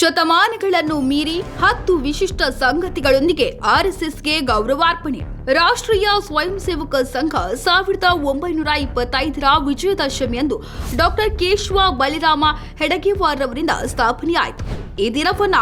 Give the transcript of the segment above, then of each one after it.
ಶತಮಾನಗಳನ್ನು ಮೀರಿ ಹತ್ತು ವಿಶಿಷ್ಟ ಸಂಗತಿಗಳೊಂದಿಗೆ ಆರ್ಎಸ್ಎಸ್ಗೆ ಗೌರವಾರ್ಪಣೆ. ರಾಷ್ಟ್ರೀಯ ಸ್ವಯಂ ಸೇವಕ ಸಂಘ ಸಾವಿರದ ಒಂಬೈನೂರ ಇಪ್ಪತ್ತೈದರ ವಿಜಯದಶಮಿಯಂದು ಡಾಕ್ಟರ್ ಕೇಶವ ಬಲಿರಾಮ ಹೆಡಗೇವಾರ್ ಅವರಿಂದ ಸ್ಥಾಪನೆಯಾಯಿತು. ಈ ದಿನವನ್ನ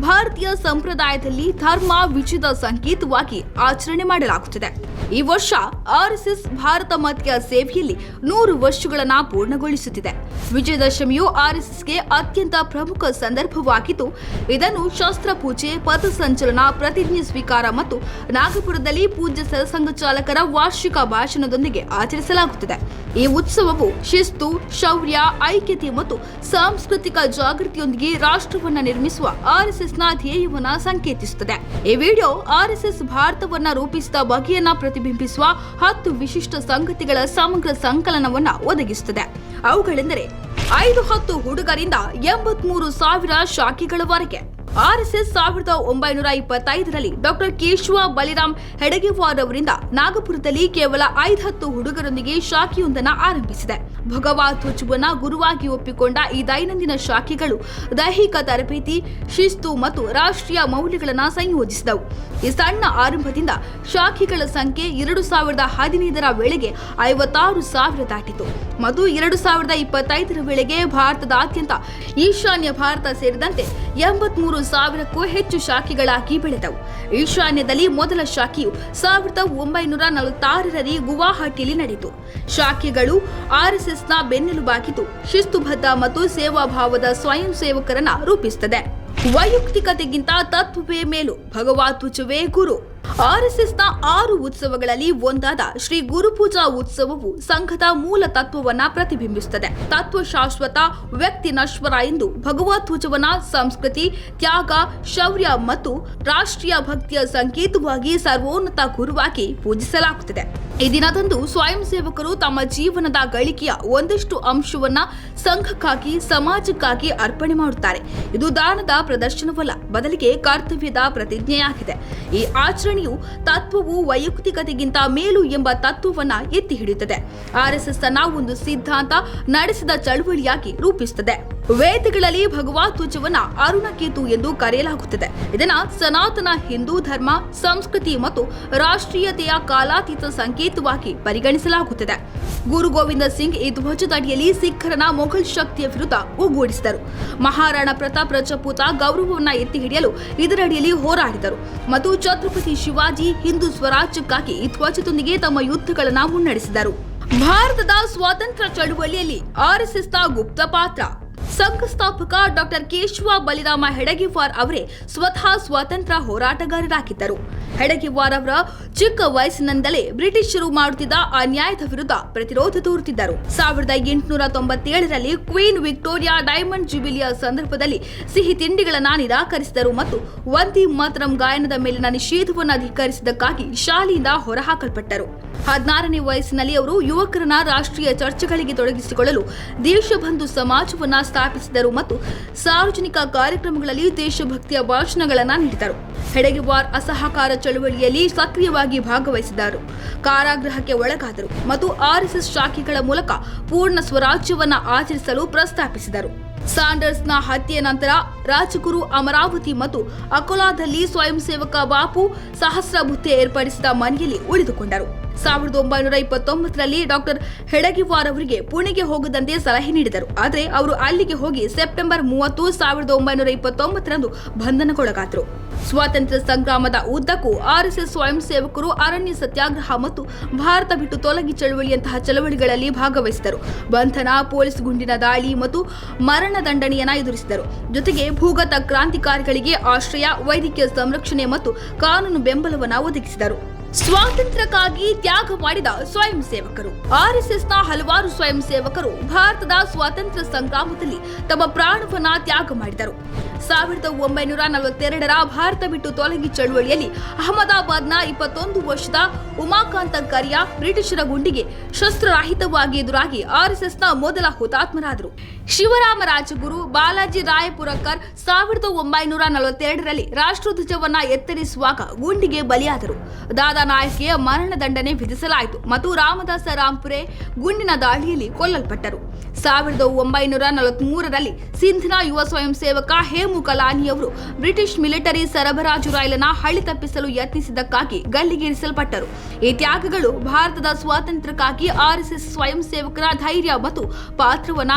ಭಾರತೀಯ ಸಂಪ್ರದಾಯದಲ್ಲಿ ಧರ್ಮ, ವಿಜಯದ ಸಂಕೇತವಾಗಿ ಆಚರಣೆ ಮಾಡಲಾಗುತ್ತದೆ. ಈ ವರ್ಷ ಆರ್ಎಸ್ಎಸ್ ಭಾರತ ಮಾತೆಯ ಸೇವೆಯಲ್ಲಿ ನೂರು ವರ್ಷಗಳನ್ನು ಪೂರ್ಣಗೊಳಿಸುತ್ತಿದೆ. ವಿಜಯದಶಮಿಯು ಆರ್ಎಸ್ಎಸ್ಗೆ ಅತ್ಯಂತ ಪ್ರಮುಖ ಸಂದರ್ಭವಾಗಿದ್ದು, ಇದನ್ನು ಶಸ್ತ್ರ ಪೂಜೆ ಪಥಸಂಚಲನ, ಪ್ರತಿಜ್ಞೆ ಸ್ವೀಕಾರ ಮತ್ತು ನಾಗಪುರದಲ್ಲಿ ಪೂಜ್ಯ ಸರಸಂಘ ಚಾಲಕರ ವಾರ್ಷಿಕ ಭಾಷಣದೊಂದಿಗೆ ಆಚರಿಸಲಾಗುತ್ತದೆ. ಈ ಉತ್ಸವವು ಶಿಸ್ತು, ಶೌರ್ಯ, ಐಕ್ಯತೆ ಮತ್ತು ಸಾಂಸ್ಕೃತಿಕ ಜಾಗೃತಿಯೊಂದಿಗೆ ರಾಷ್ಟ್ರವನ್ನ ನಿರ್ಮಿಸುವ ಆರ್ಎಸ್ಎಸ್ನ ಧ್ಯೇಯವನ್ನು ಸಂಕೇತಿಸುತ್ತದೆ. ಈ ವಿಡಿಯೋ ಆರ್ಎಸ್ಎಸ್ ಭಾರತವನ್ನ ರೂಪಿಸಿದ ಬಗೆಯನ್ನ ಪ್ರತಿಬಿಂಬಿಸುವ ಹತ್ತು ವಿಶಿಷ್ಟ ಸಂಗತಿಗಳ ಸಮಗ್ರ ಸಂಕಲನವನ್ನ ಒದಗಿಸುತ್ತದೆ. ಅವುಗಳೆಂದರೆ ಐದು ಹತ್ತು ಹುಡುಗರಿಂದ ಎಂಬತ್ಮೂರು ಸಾವಿರ ಶಾಖೆಗಳವರೆಗೆ ಆರ್ಎಸ್ಎಸ್ ಸಾವಿರದ ಒಂಬೈನೂರ ಇಪ್ಪತ್ತೈದರಲ್ಲಿ ಡಾಕ್ಟರ್ ಕೇಶವ ಬಲಿರಾಮ್ ಹೆಡಗೇವಾರ್ ಅವರಿಂದ ನಾಗಪುರದಲ್ಲಿ ಕೇವಲ ಐದತ್ತು ಹುಡುಗರೊಂದಿಗೆ ಶಾಖೆಯೊಂದನ್ನು ಆರಂಭಿಸಿದೆ. ಭಗವಧ್ವಜವನ್ನ ಗುರುವಾಗಿ ಒಪ್ಪಿಕೊಂಡ ಈ ದೈನಂದಿನ ಶಾಖೆಗಳು ದೈಹಿಕ ತರಬೇತಿ, ಶಿಸ್ತು ಮತ್ತು ರಾಷ್ಟ್ರೀಯ ಮೌಲ್ಯಗಳನ್ನು ಸಂಯೋಜಿಸಿದವು. ಈ ಸಣ್ಣ ಆರಂಭದಿಂದ ಶಾಖೆಗಳ ಸಂಖ್ಯೆ ಎರಡು ಸಾವಿರದ ಹದಿನೈದರ ವೇಳೆಗೆ ಐವತ್ತಾರು ಸಾವಿರ ದಾಟಿತು. ಮತ್ತು ಎರಡು ಸಾವಿರದ ಇಪ್ಪತ್ತೈದರ ವೇಳೆಗೆ ಭಾರತದಾದ್ಯಂತ ಈಶಾನ್ಯ ಭಾರತ ಸೇರಿದಂತೆ ಎಂಬತ್ಮೂರು ಸಾವಿರಕ್ಕೂ ಹೆಚ್ಚು ಶಾಖೆಗಳಾಗಿ ಬೆಳೆದವು. ಈಶಾನ್ಯದಲ್ಲಿ ಮೊದಲ ಶಾಖೆಯು ಸಾವಿರದ ಒಂಬೈನೂರ ನಲವತ್ತಾರರಲ್ಲಿ ಗುವಾಹಟಿಯಲ್ಲಿ ನಡೆಯಿತು. ಶಾಖೆಗಳು ಆರ್ಎಸ್ಎಸ್ನ ಬೆನ್ನೆಲುಬಾಗಿದ್ದು ಶಿಸ್ತುಬದ್ಧ ಮತ್ತು ಸೇವಾಭಾವದ ಸ್ವಯಂ ಸೇವಕರನ್ನ ರೂಪಿಸುತ್ತದೆ. ವೈಯಕ್ತಿಕತೆಗಿಂತ ತತ್ವವೇ ಮೇಲು. ಭಗವಾತ್ವಚವೇ ಗುರು. ಆರ್ಎಸ್ಎಸ್ನ ಆರು ಉತ್ಸವಗಳಲ್ಲಿ ಒಂದಾದ ಶ್ರೀ ಗುರುಪೂಜಾ ಉತ್ಸವವು ಸಂಘದ ಮೂಲ ತತ್ವವನ್ನು ಪ್ರತಿಬಿಂಬಿಸುತ್ತದೆ. ತತ್ವ ಶಾಶ್ವತ, ವ್ಯಕ್ತಿ ನಶ್ವರ ಎಂದು ಭಗವದ್ವಜವನ್ನ ಸಂಸ್ಕೃತಿ, ತ್ಯಾಗ, ಶೌರ್ಯ ಮತ್ತು ರಾಷ್ಟ್ರೀಯ ಭಕ್ತಿಯ ಸಂಕೇತವಾಗಿ ಸರ್ವೋನ್ನತ ಗುರುವಾಗಿ ಪೂಜಿಸಲಾಗುತ್ತದೆ. ಈ ದಿನದಂದು ಸ್ವಯಂ ಸೇವಕರು ತಮ್ಮ ಜೀವನದ ಗಳಿಕೆಯ ಒಂದಷ್ಟು ಅಂಶವನ್ನ ಸಂಘಕ್ಕಾಗಿ, ಸಮಾಜಕ್ಕಾಗಿ ಅರ್ಪಣೆ ಮಾಡುತ್ತಾರೆ. ಇದು ದಾನದ ಪ್ರದರ್ಶನವಲ್ಲ, ಬದಲಿಗೆ ಕರ್ತವ್ಯದ ಪ್ರತಿಜ್ಞೆಯಾಗಿದೆ. ಈ ಆಚರಣೆಯು ತತ್ವವು ವೈಯಕ್ತಿಕತೆಗಿಂತ ಮೇಲು ಎಂಬ ತತ್ವವನ್ನ ಎತ್ತಿ ಹಿಡಿಯುತ್ತದೆ. ಆರ್ಎಸ್ಎಸ್ ಅನ್ನ ಒಂದು ಸಿದ್ಧಾಂತ ನಡೆಸಿದ ಚಳುವಳಿಯಾಗಿ ರೂಪಿಸುತ್ತದೆ. ವೇದಗಳಲ್ಲಿ ಭಗವದ್ವಜವನ್ನ ಅರುಣಕೇತು ಎಂದು ಕರೆಯಲಾಗುತ್ತದೆ. ಇದನ್ನ ಸನಾತನ ಹಿಂದೂ ಧರ್ಮ, ಸಂಸ್ಕೃತಿ ಮತ್ತು ರಾಷ್ಟ್ರೀಯತೆಯ ಕಾಲಾತೀತ ಸಂಕೇತವಾಗಿ ಪರಿಗಣಿಸಲಾಗುತ್ತದೆ. ಗುರು ಗೋವಿಂದ ಸಿಂಗ್ ಈ ಧ್ವಜದಡಿಯಲ್ಲಿ ಸಿಖ್ಖರನ ಮೊಘಲ್ ಶಕ್ತಿಯ ವಿರುದ್ಧ ಒಗ್ಗೂಡಿಸಿದರು. ಮಹಾರಾಣಾ ಪ್ರತಾಪ್ ರಜಪೂತ ಗೌರವವನ್ನ ಎತ್ತಿ ಹಿಡಿಯಲು ಇದರಡಿಯಲ್ಲಿ ಹೋರಾಡಿದರು. ಮತ್ತು ಛತ್ರಪತಿ ಶಿವಾಜಿ ಹಿಂದೂ ಸ್ವರಾಜ್ಯಕ್ಕಾಗಿ ಈ ಧ್ವಜದೊಂದಿಗೆ ತಮ್ಮ ಯುದ್ಧಗಳನ್ನು ಮುನ್ನಡೆಸಿದರು. ಭಾರತದ ಸ್ವಾತಂತ್ರ್ಯ ಚಳುವಳಿಯಲ್ಲಿ ಆರ್ಎಸ್ಎಸ್ನ ಗುಪ್ತ ಪಾತ್ರ. ಸಂಘಸ್ಥಾಪಕ ಡಾಕ್ಟರ್ ಕೇಶವ ಬಲಿರಾಮ ಹೆಡಗಿವಾರ್ ಅವರೇ ಸ್ವತಃ ಸ್ವಾತಂತ್ರ್ಯ ಹೋರಾಟಗಾರರಾಗಿದ್ದರು. ಹೆಡಗಿವಾರ್ ಅವರ ಚಿಕ್ಕ ವಯಸ್ಸಿನಿಂದಲೇ ಬ್ರಿಟಿಷರು ಮಾಡುತ್ತಿದ್ದ ಅನ್ಯಾಯದ ವಿರುದ್ಧ ಪ್ರತಿರೋಧ ತೋರುತ್ತಿದ್ದರು. ಸಾವಿರದ ಎಂಟುನೂರ ತೊಂಬತ್ತೇಳರಲ್ಲಿ ಕ್ವೀನ್ ವಿಕ್ಟೋರಿಯಾ ಡೈಮಂಡ್ ಜುಬಿಲಿಯ ಸಂದರ್ಭದಲ್ಲಿ ಸಿಹಿ ತಿಂಡಿಗಳನ್ನು ನಿರಾಕರಿಸಿದರು ಮತ್ತು ವಂದಿ ಮಾತರಂ ಗಾಯನದ ಮೇಲಿನ ನಿಷೇಧವನ್ನು ಅಧಿಕರಿಸಿದ್ದಕ್ಕಾಗಿ ಶಾಲೆಯಿಂದ ಹೊರಹಾಕಲ್ಪಟ್ಟರು. ಹದಿನಾರನೇ ವಯಸ್ಸಿನಲ್ಲಿ ಅವರು ಯುವಕರನ್ನ ರಾಷ್ಟ್ರೀಯ ಚರ್ಚೆಗಳಿಗೆ ತೊಡಗಿಸಿಕೊಳ್ಳಲು ದೇಶಬಂಧು ಸಮಾಜವನ್ನ ಸ್ಥಾಪಿಸಿದರು ಮತ್ತು ಸಾರ್ವಜನಿಕ ಕಾರ್ಯಕ್ರಮಗಳಲ್ಲಿ ದೇಶಭಕ್ತಿಯ ಭಾಷಣಗಳನ್ನು ನೀಡಿದರು. ಹೆಡಗಿವಾರ್ ಅಸಹಕಾರ ಚಳುವಳಿಯಲ್ಲಿ ಸಕ್ರಿಯವಾಗಿ ಭಾಗವಹಿಸಿದರು ಕಾರಾಗೃಹಕ್ಕೆ ಒಳಗಾದರು ಮತ್ತು ಆರ್ಎಸ್ಎಸ್ ಶಾಖೆಗಳ ಮೂಲಕ ಪೂರ್ಣ ಸ್ವರಾಜ್ಯವನ್ನ ಆಚರಿಸಲು ಪ್ರಸ್ತಾಪಿಸಿದರು. ಸಾಂಡರ್ಸ್ನ ಹತ್ಯೆಯ ನಂತರ ರಾಜಗುರು ಅಮರಾವತಿ ಮತ್ತು ಅಕೋಲಾದಲ್ಲಿ ಸ್ವಯಂ ಸೇವಕ ಬಾಪು ಸಹಸ್ರಬುದ್ಧೆ ಏರ್ಪಡಿಸಿದ ಮನೆಯಲ್ಲಿ ಉಳಿದುಕೊಂಡರು. ಸಾವಿರದ ಒಂಬೈನೂರ ಇಪ್ಪತ್ತೊಂಬತ್ತರಲ್ಲಿ ಡಾಕ್ಟರ್ ಹೆಡಗಿವಾರ್ ಅವರಿಗೆ ಪುಣೆಗೆ ಹೋಗದಂತೆ ಸಲಹೆ ನೀಡಿದರು. ಆದರೆ ಅವರು ಅಲ್ಲಿಗೆ ಹೋಗಿ ಸೆಪ್ಟೆಂಬರ್ ಮೂವತ್ತು ಸಾವಿರದ ಒಂಬೈನೂರ ಇಪ್ಪತ್ತೊಂಬತ್ತರಂದು ಬಂಧನಕ್ಕೊಳಗಾದರು. ಸ್ವಾತಂತ್ರ್ಯ ಸಂಗ್ರಾಮದ ಉದ್ದಕ್ಕೂ ಆರ್ಎಸ್ಎಸ್ ಸ್ವಯಂ ಸೇವಕರು ಅರಣ್ಯ ಸತ್ಯಾಗ್ರಹ ಮತ್ತು ಭಾರತ ಬಿಟ್ಟು ತೊಲಗಿ ಚಳವಳಿಯಂತಹ ಚಳವಳಿಗಳಲ್ಲಿ ಭಾಗವಹಿಸಿದರು. ಬಂಧನ, ಪೊಲೀಸ್ ಗುಂಡಿನ ದಾಳಿ ಮತ್ತು ಮರಣ ದಂಡನೆಯನ್ನ ಎದುರಿಸಿದರು. ಜೊತೆಗೆ ಭೂಗತ ಕ್ರಾಂತಿಕಾರಿಗಳಿಗೆ ಆಶ್ರಯ, ವೈದ್ಯಕೀಯ ಸಂರಕ್ಷಣೆ ಮತ್ತು ಕಾನೂನು ಬೆಂಬಲವನ್ನು ಒದಗಿಸಿದರು. ಸ್ವಾತಂತ್ರ್ಯಕ್ಕಾಗಿ ತ್ಯಾಗ ಮಾಡಿದ ಸ್ವಯಂ ಸೇವಕರು. ಆರ್ಎಸ್ಎಸ್ನ ಹಲವಾರು ಸ್ವಯಂ ಸೇವಕರು ಭಾರತದ ಸ್ವಾತಂತ್ರ್ಯ ಸಂಗ್ರಾಮದಲ್ಲಿ ತಮ್ಮ ಪ್ರಾಣವನ್ನ ತ್ಯಾಗ ಮಾಡಿದರು. ಸಾವಿರದ ಒಂಬೈನೂರ ನಲವತ್ತೆರಡರ ಭಾರತ ಬಿಟ್ಟು ತೊಲಗಿ ಚಳುವಳಿಯಲ್ಲಿ ಅಹಮದಾಬಾದ್ನ ಇಪ್ಪತ್ತೊಂದು ವರ್ಷದ ಉಮಾಕಾಂತ ಕರಿಯಾ ಬ್ರಿಟಿಷರ ಗುಂಡಿಗೆ ಶಸ್ತ್ರರಹಿತವಾಗಿ ಎದುರಾಗಿ ಆರ್ಎಸ್ಎಸ್ನ ಮೊದಲ ಹುತಾತ್ಮರಾದರು. ಶಿವರಾಮರಾಜಗುರು ಬಾಲಾಜಿ ರಾಯಪುರಕರ್ ಸಾವಿರದ ಒಂಬೈನೂರ ನಲವತ್ತೆರಡರಲ್ಲಿ ರಾಷ್ಟ್ರಧ್ವಜವನ್ನ ಎತ್ತರಿಸುವಾಗ ಗುಂಡಿಗೆ ಬಲಿಯಾದರು. ದಾದಾ ನಾಯಕಿಯ ಮರಣದಂಡನೆ ವಿಧಿಸಲಾಯಿತು ಮತ್ತು ರಾಮದಾಸ ರಾಂಪುರೆ ಗುಂಡಿನ ದಾಳಿಯಲ್ಲಿ ಕೊಲ್ಲಲ್ಪಟ್ಟರು. ಸಾವಿರದ ಒಂಬೈನೂರ ನಲವತ್ಮೂರರಲ್ಲಿ ಸಿಂಧನಾ ಯುವ ಸ್ವಯಂ ಸೇವಕ ಹೇಮು ಕಲಾನಿಯವರು ಬ್ರಿಟಿಷ್ ಮಿಲಿಟರಿ ಸರಬರಾಜು ರೈಲನ ಹಳಿ ತಪ್ಪಿಸಲು ಯತ್ನಿಸಿದ್ದಕ್ಕಾಗಿ ಗಲ್ಲಿಗೇರಿಸಲ್ಪಟ್ಟರು. ಈ ತ್ಯಾಗಗಳು ಭಾರತದ ಸ್ವಾತಂತ್ರ್ಯಕ್ಕಾಗಿ ಆರ್ಎಸ್ಎಸ್ ಸ್ವಯಂ ಸೇವಕರ ಧೈರ್ಯ ಮತ್ತು ಪಾತ್ರವನ್ನ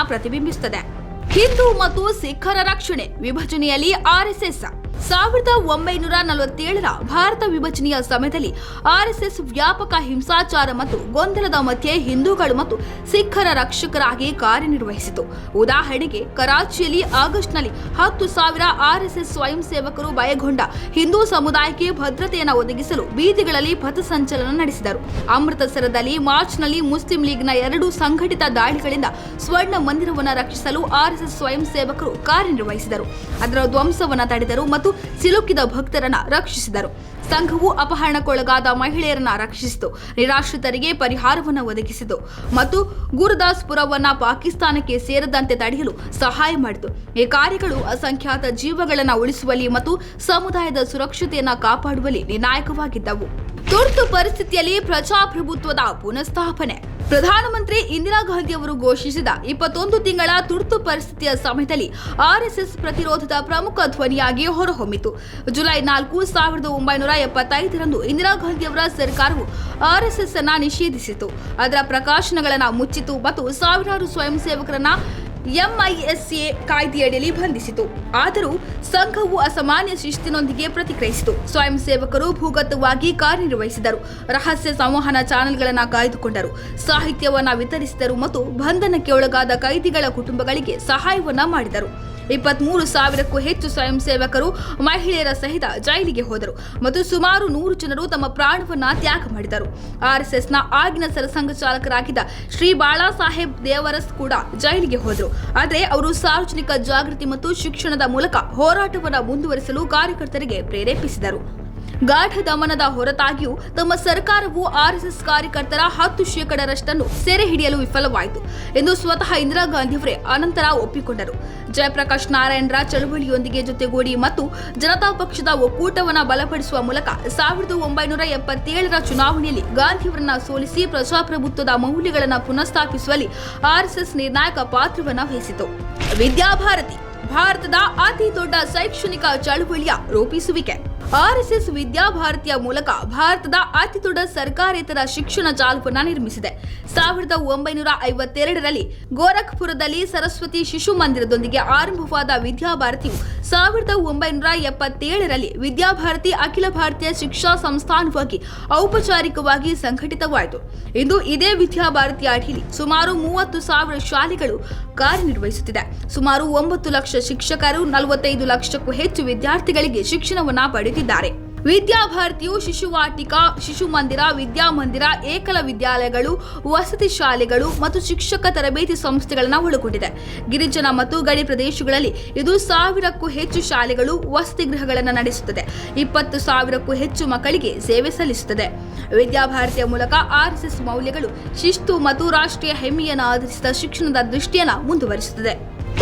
ಹಿಂದೂ ಮತ್ತು ಸಿಖ್ಖರ ರಕ್ಷಣೆ ವಿಭಜನೆಯಲ್ಲಿ ಆರ್ಎಸ್ಎಸ್ ಸಾವಿರದ ಒಂಬೈನೂರ ನಲವತ್ತೇಳರ ಭಾರತ ವಿಭಜನೆಯ ಸಮಯದಲ್ಲಿ ಆರ್ಎಸ್ಎಸ್ ವ್ಯಾಪಕ ಹಿಂಸಾಚಾರ ಮತ್ತು ಗೊಂದಲದ ಮಧ್ಯೆ ಹಿಂದೂಗಳು ಮತ್ತು ಸಿಖ್ಖರ ರಕ್ಷಕರಾಗಿ ಕಾರ್ಯನಿರ್ವಹಿಸಿತು. ಉದಾಹರಣೆಗೆ, ಕರಾಚಿಯಲ್ಲಿ ಆಗಸ್ಟ್ನಲ್ಲಿ ಹತ್ತು ಸಾವಿರ ಆರ್ಎಸ್ಎಸ್ ಸ್ವಯಂ ಸೇವಕರು ಭಯಗೊಂಡ ಹಿಂದೂ ಸಮುದಾಯಕ್ಕೆ ಭದ್ರತೆಯನ್ನು ಒದಗಿಸಲು ಬೀದಿಗಳಲ್ಲಿ ಪಥಸಂಚಲನ ನಡೆಸಿದರು. ಅಮೃತಸರದಲ್ಲಿ ಮಾರ್ಚ್ನಲ್ಲಿ ಮುಸ್ಲಿಂ ಲೀಗ್ನ ಎರಡು ಸಂಘಟಿತ ದಾಳಿಗಳಿಂದ ಸ್ವರ್ಣ ಮಂದಿರವನ್ನು ರಕ್ಷಿಸಲು ಆರ್ಎಸ್ಎಸ್ ಸ್ವಯಂ ಸೇವಕರು ಕಾರ್ಯನಿರ್ವಹಿಸಿದರು. ಅದರ ಧ್ವಂಸವನ್ನು ತಡೆದರು ಮತ್ತು ಸಿಲುಕಿದ ಭಕ್ತರನ್ನ ರಕ್ಷಿಸಿದರು. ಸಂಘವು ಅಪಹರಣಕ್ಕೊಳಗಾದ ಮಹಿಳೆಯರನ್ನ ರಕ್ಷಿಸಿತು. ನಿರಾಶ್ರಿತರಿಗೆ ಪರಿಹಾರವನ್ನು ಒದಗಿಸಿತು. ಮತ್ತು ಗುರುದಾಸ್ಪುರವನ್ನ ಪಾಕಿಸ್ತಾನಕ್ಕೆ ಸೇರದಂತೆ ತಡೆಯಲು ಸಹಾಯ ಮಾಡಿತು. ಈ ಕಾರ್ಯಗಳು ಅಸಂಖ್ಯಾತ ಜೀವಗಳನ್ನು ಉಳಿಸುವಲ್ಲಿ ಮತ್ತು ಸಮುದಾಯದ ಸುರಕ್ಷತೆಯನ್ನ ಕಾಪಾಡುವಲ್ಲಿ ನಿರ್ಣಾಯಕವಾಗಿದ್ದವು. ತುರ್ತು ಪರಿಸ್ಥಿತಿಯಲ್ಲಿ ಪ್ರಜಾಪ್ರಭುತ್ವದ ಪುನಃಸ್ಥಾಪನೆ. ಪ್ರಧಾನಮಂತ್ರಿ ಇಂದಿರಾ ಗಾಂಧಿ ಅವರು ಘೋಷಿಸಿದ ಇಪ್ಪತ್ತೊಂದು ತಿಂಗಳ ತುರ್ತು ಪರಿಸ್ಥಿತಿಯ ಸಮಯದಲ್ಲಿ ಆರ್ಎಸ್ಎಸ್ ಪ್ರತಿರೋಧದ ಪ್ರಮುಖ ಧ್ವನಿಯಾಗಿ ಹೊರಹೊಮ್ಮಿತು. ಜುಲೈ ನಾಲ್ಕು, ಸಾವಿರದ ಒಂಬೈನೂರ ಎಪ್ಪತ್ತೈದರಂದು ಇಂದಿರಾ ಗಾಂಧಿ ಅವರ ಸರ್ಕಾರವು ಆರ್ಎಸ್ಎಸ್ ಅನ್ನ ನಿಷೇಧಿಸಿತು. ಅದರ ಪ್ರಕಾಶನಗಳನ್ನು ಮುಚ್ಚಿತು ಮತ್ತು ಸಾವಿರಾರು ಸ್ವಯಂ ಸೇವಕರನ್ನ ಎಂಐಎಸ್ಎ ಕಾಯ್ದೆಯಡಿಯಲ್ಲಿ ಬಂಧಿಸಿತು. ಆದರೂ ಸಂಘವು ಅಸಾಮಾನ್ಯ ಶಿಸ್ತಿನೊಂದಿಗೆ ಪ್ರತಿಕ್ರಿಯಿಸಿತು. ಸ್ವಯಂ ಸೇವಕರು ಭೂಗತವಾಗಿ ಕಾರ್ಯನಿರ್ವಹಿಸಿದರು. ರಹಸ್ಯ ಸಂವಹನ ಚಾನೆಲ್ಗಳನ್ನು ಕಾಯ್ದುಕೊಂಡರು. ಸಾಹಿತ್ಯವನ್ನ ವಿತರಿಸಿದರು ಮತ್ತು ಬಂಧನಕ್ಕೆ ಒಳಗಾದ ಕೈದಿಗಳ ಕುಟುಂಬಗಳಿಗೆ ಸಹಾಯವನ್ನ ಮಾಡಿದರು. ಇಪ್ಪತ್ಮೂರು ಸಾವಿರಕ್ಕೂ ಹೆಚ್ಚು ಸ್ವಯಂ ಸೇವಕರು ಮಹಿಳೆಯರ ಸಹಿತ ಜೈಲಿಗೆ ಹೋದರು ಮತ್ತು ಸುಮಾರು ನೂರು ಜನರು ತಮ್ಮ ಪ್ರಾಣವನ್ನ ತ್ಯಾಗ ಮಾಡಿದರು. ಆರ್ಎಸ್ಎಸ್ನ ಆಗಿನ ಸರಸಂಘ ಚಾಲಕರಾಗಿದ್ದ ಶ್ರೀ ಬಾಳಾ ಸಾಹೇಬ್ ದೇವರಸ್ ಕೂಡ ಜೈಲಿಗೆ ಹೋದರು. ಆದರೆ ಅವರು ಸಾರ್ವಜನಿಕ ಜಾಗೃತಿ ಮತ್ತು ಶಿಕ್ಷಣದ ಮೂಲಕ ಹೋರಾಟವನ್ನು ಮುಂದುವರಿಸಲು ಕಾರ್ಯಕರ್ತರಿಗೆ ಪ್ರೇರೇಪಿಸಿದರು. ಗಾಢ ದಮನದ ಹೊರತಾಗಿಯೂ ತಮ್ಮ ಸರ್ಕಾರವು ಆರ್ಎಸ್ಎಸ್ ಕಾರ್ಯಕರ್ತರ ಹತ್ತು ಶೇಕಡರಷ್ಟನ್ನು ಸೆರೆ ಹಿಡಿಯಲು ವಿಫಲವಾಯಿತು ಎಂದು ಸ್ವತಃ ಇಂದಿರಾ ಗಾಂಧಿಯವರೇ ಅನಂತರ ಒಪ್ಪಿಕೊಂಡರು. ಜಯಪ್ರಕಾಶ್ ನಾರಾಯಣರ ಚಳವಳಿಯೊಂದಿಗೆ ಜೊತೆಗೂಡಿ ಮತ್ತು ಜನತಾ ಪಕ್ಷದ ಒಕ್ಕೂಟವನ್ನು ಬಲಪಡಿಸುವ ಮೂಲಕ ಸಾವಿರದ ಒಂಬೈನೂರ ಎಪ್ಪತ್ತೇಳರ ಚುನಾವಣೆಯಲ್ಲಿ ಗಾಂಧಿಯವರನ್ನ ಸೋಲಿಸಿ ಪ್ರಜಾಪ್ರಭುತ್ವದ ಮೌಲ್ಯಗಳನ್ನು ಪುನಃಸ್ಥಾಪಿಸುವಲ್ಲಿ ಆರ್ಎಸ್ಎಸ್ ನಿರ್ಣಾಯಕ ಪಾತ್ರವನ್ನು ವಹಿಸಿತು. ವಿದ್ಯಾಭಾರತಿ, ಭಾರತದ ಅತಿ ದೊಡ್ಡ ಶೈಕ್ಷಣಿಕ ಚಳುವಳಿಯ ರೂಪಿಸುವಿಕೆ. ಆರ್ಎಸ್ಎಸ್ ವಿದ್ಯಾಭಾರತಿಯ ಮೂಲಕ ಭಾರತದ ಅತಿ ದೊಡ್ಡ ಸರ್ಕಾರೇತರ ಶಿಕ್ಷಣ ಜಾಲವನ್ನ ನಿರ್ಮಿಸಿದೆ. ಸಾವಿರದ ಒಂಬೈನೂರ ಐವತ್ತೆರಡರಲ್ಲಿ ಗೋರಖ್ಪುರದಲ್ಲಿ ಸರಸ್ವತಿ ಶಿಶು ಮಂದಿರದೊಂದಿಗೆ ಆರಂಭವಾದ ವಿದ್ಯಾಭಾರತಿಯು ಸಾವಿರದ ಒಂಬೈನೂರ ಎಪ್ಪತ್ತೇಳರಲ್ಲಿ ವಿದ್ಯಾಭಾರತಿ ಅಖಿಲ ಭಾರತೀಯ ಶಿಕ್ಷಾ ಸಂಸ್ಥಾನವಾಗಿ ಔಪಚಾರಿಕವಾಗಿ ಸಂಘಟಿತವಾಯಿತು. ಇಂದು ಇದೇ ವಿದ್ಯಾಭಾರತಿಯ ಅಡಿಯಲ್ಲಿ ಸುಮಾರು ಮೂವತ್ತು ಸಾವಿರ ಶಾಲೆಗಳು ಕಾರ್ಯನಿರ್ವಹಿಸುತ್ತಿದೆ. ಸುಮಾರು ಒಂಬತ್ತು ಲಕ್ಷ ಶಿಕ್ಷಕರು, ನಲವತ್ತೈದು ಲಕ್ಷಕ್ಕೂ ಹೆಚ್ಚು ವಿದ್ಯಾರ್ಥಿಗಳಿಗೆ ಶಿಕ್ಷಣವನ್ನ ಪಡೆದಿದ್ದಾರೆ ವಿದ್ಯಾಭಾರತಿಯು ಶಿಶುವಾಟಿಕಾ ಶಿಶು ಮಂದಿರ ವಿದ್ಯಾಮಂದಿರ, ಏಕಲ ವಿದ್ಯಾಲಯಗಳು, ವಸತಿ ಶಾಲೆಗಳು ಮತ್ತು ಶಿಕ್ಷಕ ತರಬೇತಿ ಸಂಸ್ಥೆಗಳನ್ನು ಒಳಗೊಂಡಿದೆ. ಗಿರಿಜನ ಮತ್ತು ಗಡಿ ಪ್ರದೇಶಗಳಲ್ಲಿ ಇದು ಸಾವಿರಕ್ಕೂ ಹೆಚ್ಚು ಶಾಲೆಗಳು, ವಸತಿ ಗೃಹಗಳನ್ನು ನಡೆಸುತ್ತದೆ. ಇಪ್ಪತ್ತು ಸಾವಿರಕ್ಕೂ ಹೆಚ್ಚು ಮಕ್ಕಳಿಗೆ ಸೇವೆ ಸಲ್ಲಿಸುತ್ತದೆ. ವಿದ್ಯಾಭಾರತಿಯ ಮೂಲಕ ಆರ್ಎಸ್ಎಸ್ ಮೌಲ್ಯಗಳು ಶಿಸ್ತು ಮತ್ತು ರಾಷ್ಟ್ರೀಯ ಹೆಮ್ಮೆಯನ್ನು ಆಧರಿಸಿದ ಶಿಕ್ಷಣದ ದೃಷ್ಟಿಯನ್ನು ಮುಂದುವರಿಸುತ್ತದೆ.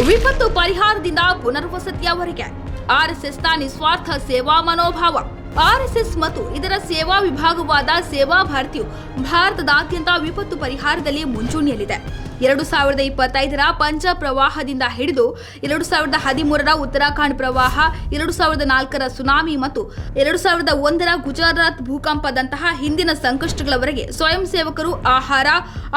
ವಿಪತ್ತು ಪರಿಹಾರದಿಂದ ಪುನರ್ವಸತಿಯವರೆಗೆ ಆರ್ಎಸ್ಎಸ್ನ ನಿಸ್ವಾರ್ಥ ಸೇವಾ ಮನೋಭಾವ. ಆರ್ಎಸ್ಎಸ್ ಮತ್ತು ಇದರ ಸೇವಾ ವಿಭಾಗವಾದ ಸೇವಾ ಭಾರತಿಯು ಭಾರತದಾದ್ಯಂತ ವಿಪತ್ತು ಪರಿಹಾರದಲ್ಲಿ ಮುಂಚೂಣಿಯಲ್ಲಿದೆ. ಎರಡು ಸಾವಿರದ ಇಪ್ಪತ್ತೈದರ ಪಂಚ ಪ್ರವಾಹದಿಂದ ಹಿಡಿದು ಎರಡು ಸಾವಿರದ ಹದಿಮೂರರ ಉತ್ತರಾಖಂಡ್ ಪ್ರವಾಹ, ಎರಡು ಸಾವಿರದ ನಾಲ್ಕರ ಸುನಾಮಿ ಮತ್ತು ಎರಡು ಸಾವಿರದ ಒಂದರ ಗುಜರಾತ್ ಭೂಕಂಪದಂತಹ ಹಿಂದಿನ ಸಂಕಷ್ಟಗಳವರೆಗೆ ಸ್ವಯಂ ಸೇವಕರು ಆಹಾರ,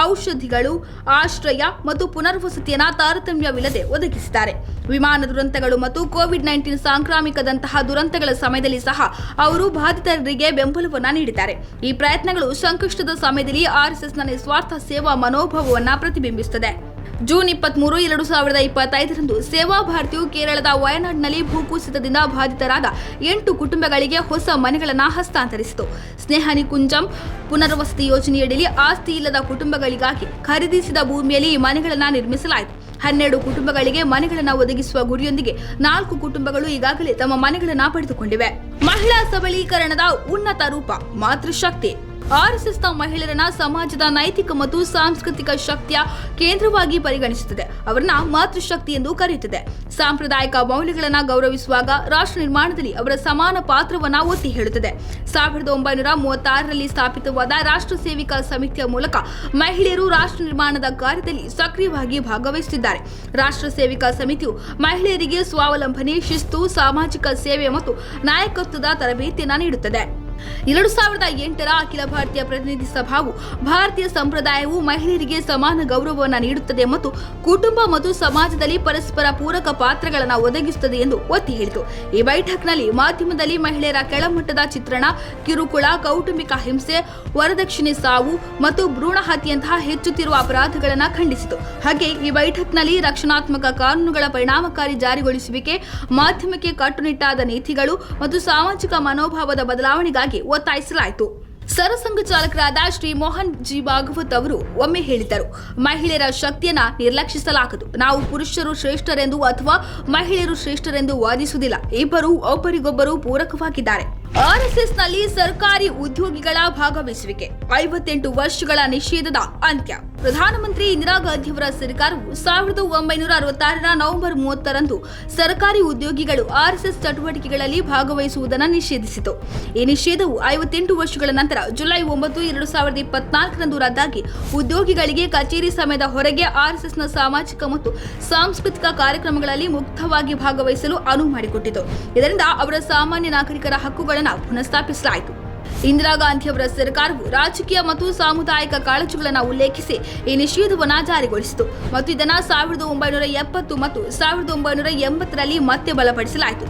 ಔಷಧಿಗಳು, ಆಶ್ರಯ ಮತ್ತು ಪುನರ್ವಸತಿಯನ್ನು ತಾರತಮ್ಯವಿಲ್ಲದೆ ಒದಗಿಸಿದ್ದಾರೆ. ವಿಮಾನ ದುರಂತಗಳು ಮತ್ತು ಕೋವಿಡ್ ನೈನ್ಟೀನ್ ಸಾಂಕ್ರಾಮಿಕದಂತಹ ದುರಂತಗಳ ಸಮಯದಲ್ಲಿ ಸಹ ಅವರು ಬಾಧಿತರಿಗೆ ಬೆಂಬಲವನ್ನು ನೀಡಿದ್ದಾರೆ. ಈ ಪ್ರಯತ್ನಗಳು ಸಂಕಷ್ಟದ ಸಮಯದಲ್ಲಿ ಆರ್ಎಸ್ಎಸ್ನ ನಿಸ್ವಾರ್ಥ ಸೇವಾ ಮನೋಭಾವವನ್ನ ಪ್ರತಿಬಿಂಬಿಸುತ್ತದೆ ಜೂನ್ ಇಪ್ಪತ್ಮೂರು, ಎರಡು ಸಾವಿರದ ಇಪ್ಪತ್ತೈದರಂದು ಸೇವಾ ಭಾರತಿಯು ಕೇರಳದ ವಯನಾಡ್ನಲ್ಲಿ ಭೂಕುಸಿತದಿಂದ ಬಾಧಿತರಾದ ಎಂಟು ಕುಟುಂಬಗಳಿಗೆ ಹೊಸ ಮನೆಗಳನ್ನು ಹಸ್ತಾಂತರಿಸಿತು. ಸ್ನೇಹನಿ ಕುಂಜಂ ಪುನರ್ವಸತಿ ಯೋಜನೆಯಡಿಯಲ್ಲಿ ಆಸ್ತಿ ಇಲ್ಲದ ಕುಟುಂಬಗಳಿಗಾಗಿ ಖರೀದಿಸಿದ ಭೂಮಿಯಲ್ಲಿ ಈ ಮನೆಗಳನ್ನು ನಿರ್ಮಿಸಲಾಯಿತು. ಹನ್ನೆರಡು ಕುಟುಂಬಗಳಿಗೆ ಮನೆಗಳನ್ನು ಒದಗಿಸುವ ಗುರಿಯೊಂದಿಗೆ ನಾಲ್ಕು ಕುಟುಂಬಗಳು ಈಗಾಗಲೇ ತಮ್ಮ ಮನೆಗಳನ್ನು ಪಡೆದುಕೊಂಡಿವೆ. ಮಹಿಳಾ ಸಬಲೀಕರಣದ ಉನ್ನತ ರೂಪ, ಮಾತೃಶಕ್ತಿ. ಆರ್ಎಸ್ಎಸ್ನ ಮಹಿಳೆಯರನ್ನ ಸಮಾಜದ ನೈತಿಕ ಮತ್ತು ಸಾಂಸ್ಕೃತಿಕ ಶಕ್ತಿಯ ಕೇಂದ್ರವಾಗಿ ಪರಿಗಣಿಸುತ್ತದೆ. ಅವರನ್ನ ಮಾತೃಶಕ್ತಿ ಎಂದು ಕರೆಯುತ್ತದೆ. ಸಾಂಪ್ರದಾಯಿಕ ಮೌಲ್ಯಗಳನ್ನು ಗೌರವಿಸುವಾಗ ರಾಷ್ಟ್ರ ನಿರ್ಮಾಣದಲ್ಲಿ ಅವರ ಸಮಾನ ಪಾತ್ರವನ್ನ ಒತ್ತಿ ಹೇಳುತ್ತದೆ. ಸಾವಿರದ ಒಂಬೈನೂರ ಮೂವತ್ತಾರರಲ್ಲಿ ಸ್ಥಾಪಿತವಾದ ರಾಷ್ಟ್ರ ಸೇವಿಕಾ ಸಮಿತಿಯ ಮೂಲಕ ಮಹಿಳೆಯರು ರಾಷ್ಟ್ರ ನಿರ್ಮಾಣದ ಕಾರ್ಯದಲ್ಲಿ ಸಕ್ರಿಯವಾಗಿ ಭಾಗವಹಿಸುತ್ತಿದ್ದಾರೆ. ರಾಷ್ಟ್ರ ಸೇವಿಕಾ ಸಮಿತಿಯು ಮಹಿಳೆಯರಿಗೆ ಸ್ವಾವಲಂಬನೆ, ಶಿಸ್ತು, ಸಾಮಾಜಿಕ ಸೇವೆ ಮತ್ತು ನಾಯಕತ್ವದ ತರಬೇತಿಯನ್ನು ನೀಡುತ್ತದೆ. ಎರಡು ಸಾವಿರದ ಎಂಟರ ಅಖಿಲ ಭಾರತೀಯ ಪ್ರತಿನಿಧಿ ಸಭಾವು ಭಾರತೀಯ ಸಂಪ್ರದಾಯವು ಮಹಿಳೆಯರಿಗೆ ಸಮಾನ ಗೌರವವನ್ನು ನೀಡುತ್ತದೆ ಮತ್ತು ಕುಟುಂಬ ಮತ್ತು ಸಮಾಜದಲ್ಲಿ ಪರಸ್ಪರ ಪೂರಕ ಪಾತ್ರಗಳನ್ನು ಒದಗಿಸುತ್ತದೆ ಎಂದು ಒತ್ತಿ ಹೇಳಿತು. ಈ ಬೈಠಕ್ನಲ್ಲಿ ಮಾಧ್ಯಮದಲ್ಲಿ ಮಹಿಳೆಯರ ಕೆಳಮಟ್ಟದ ಚಿತ್ರಣ, ಕಿರುಕುಳ, ಕೌಟುಂಬಿಕ ಹಿಂಸೆ, ವರದಕ್ಷಿಣೆ ಸಾವು ಮತ್ತು ಭ್ರೂಣ ಹತ್ಯೆಯಂತಹ ಹೆಚ್ಚುತ್ತಿರುವ ಅಪರಾಧಗಳನ್ನು ಖಂಡಿಸಿತು. ಹಾಗೆ ಈ ಬೈಠಕ್ನಲ್ಲಿ ರಕ್ಷಣಾತ್ಮಕ ಕಾನೂನುಗಳ ಪರಿಣಾಮಕಾರಿ ಜಾರಿಗೊಳಿಸುವಿಕೆ, ಮಾಧ್ಯಮಕ್ಕೆ ಕಟ್ಟುನಿಟ್ಟಾದ ನೀತಿಗಳು ಮತ್ತು ಸಾಮಾಜಿಕ ಮನೋಭಾವದ ಬದಲಾವಣೆಗಾಗಿ ಒತ್ತಾಯಿಸಲಾಯಿತು. ಸರಸಂಘ ಚಾಲಕರಾದ ಶ್ರೀ ಮೋಹನ್ ಜಿ ಭಾಗವತ್ ಅವರು ಒಮ್ಮೆ ಹೇಳಿದ್ದರು. ಮಹಿಳೆಯರ ಶಕ್ತಿಯನ್ನ ನಿರ್ಲಕ್ಷಿಸಲಾಗದು. ನಾವು ಪುರುಷರು ಶ್ರೇಷ್ಠರೆಂದು ಅಥವಾ ಮಹಿಳೆಯರು ಶ್ರೇಷ್ಠರೆಂದು ವಾದಿಸುವುದಿಲ್ಲ. ಇಬ್ಬರು ಒಬ್ಬರಿಗೊಬ್ಬರು ಪೂರಕವಾಗಿದ್ದಾರೆ. ಆರ್ಎಸ್ಎಸ್ನಲ್ಲಿ ಸರ್ಕಾರಿ ಉದ್ಯೋಗಿಗಳ ಭಾಗವಹಿಸುವಿಕೆ. ಐವತ್ತೆಂಟು ವರ್ಷಗಳ ನಿಷೇಧದ ಅಂತ್ಯ. ಪ್ರಧಾನಮಂತ್ರಿ ಇಂದಿರಾ ಗಾಂಧಿ ಅವರ ಸರ್ಕಾರವು ಸಾವಿರದ ಒಂಬೈನೂರ ಅರವತ್ತಾರರ ನವೆಂಬರ್ ಮೂವತ್ತರಂದು ಸರ್ಕಾರಿ ಉದ್ಯೋಗಿಗಳು ಆರ್ಎಸ್ಎಸ್ ಚಟುವಟಿಕೆಗಳಲ್ಲಿ ಭಾಗವಹಿಸುವುದನ್ನು ನಿಷೇಧಿಸಿತು. ಈ ನಿಷೇಧವು ಐವತ್ತೆಂಟು ವರ್ಷಗಳ ನಂತರ ಜುಲೈ ಒಂಬತ್ತು, ಎರಡು ಸಾವಿರದ ಇಪ್ಪತ್ನಾಲ್ಕರಂದು ರದ್ದಾಗಿ ಉದ್ಯೋಗಿಗಳಿಗೆ ಕಚೇರಿ ಸಮಯದ ಹೊರಗೆ ಆರ್ಎಸ್ಎಸ್ನ ಸಾಮಾಜಿಕ ಮತ್ತು ಸಾಂಸ್ಕೃತಿಕ ಕಾರ್ಯಕ್ರಮಗಳಲ್ಲಿ ಮುಕ್ತವಾಗಿ ಭಾಗವಹಿಸಲು ಅನುವು ಮಾಡಿಕೊಟ್ಟಿತು. ಇದರಿಂದ ಅವರ ಸಾಮಾನ್ಯ ನಾಗರಿಕರ ಹಕ್ಕುಗಳನ್ನು ಪುನಃಸ್ಥಾಪಿಸಲಾಯಿತು. ಇಂದಿರಾ ಗಾಂಧಿ ಅವರ ಸರ್ಕಾರವು ರಾಜಕೀಯ ಮತ್ತು ಸಾಮುದಾಯಿಕ ಕಾಳಜಿಗಳನ್ನು ಉಲ್ಲೇಖಿಸಿ ಈ ನಿಷೇಧವನ್ನು ಜಾರಿಗೊಳಿಸಿತು. ಮತ್ತು ಇದನ್ನು ಸಾವಿರದ ಒಂಬೈನೂರ ಎಪ್ಪತ್ತು ಮತ್ತು ಸಾವಿರದ ಒಂಬೈನೂರ ಎಂಬತ್ತರಲ್ಲಿ ಮತ್ತೆ ಬಲಪಡಿಸಲಾಯಿತು.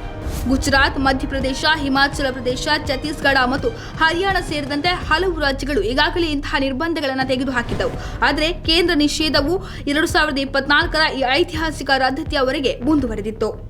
ಗುಜರಾತ್, ಮಧ್ಯಪ್ರದೇಶ, ಹಿಮಾಚಲ ಪ್ರದೇಶ, ಛತ್ತೀಸ್ಗಢ ಮತ್ತು ಹರಿಯಾಣ ಸೇರಿದಂತೆ ಹಲವು ರಾಜ್ಯಗಳು ಈಗಾಗಲೇ ಇಂತಹ ನಿರ್ಬಂಧಗಳನ್ನು ತೆಗೆದುಹಾಕಿದ್ದವು. ಆದರೆ ಕೇಂದ್ರ ನಿಷೇಧವು ಎರಡು ಸಾವಿರದ ಇಪ್ಪತ್ನಾಲ್ಕರ ಈ ಐತಿಹಾಸಿಕ ರದ್ದತಿಯವರೆಗೆ ಮುಂದುವರೆದಿತ್ತು.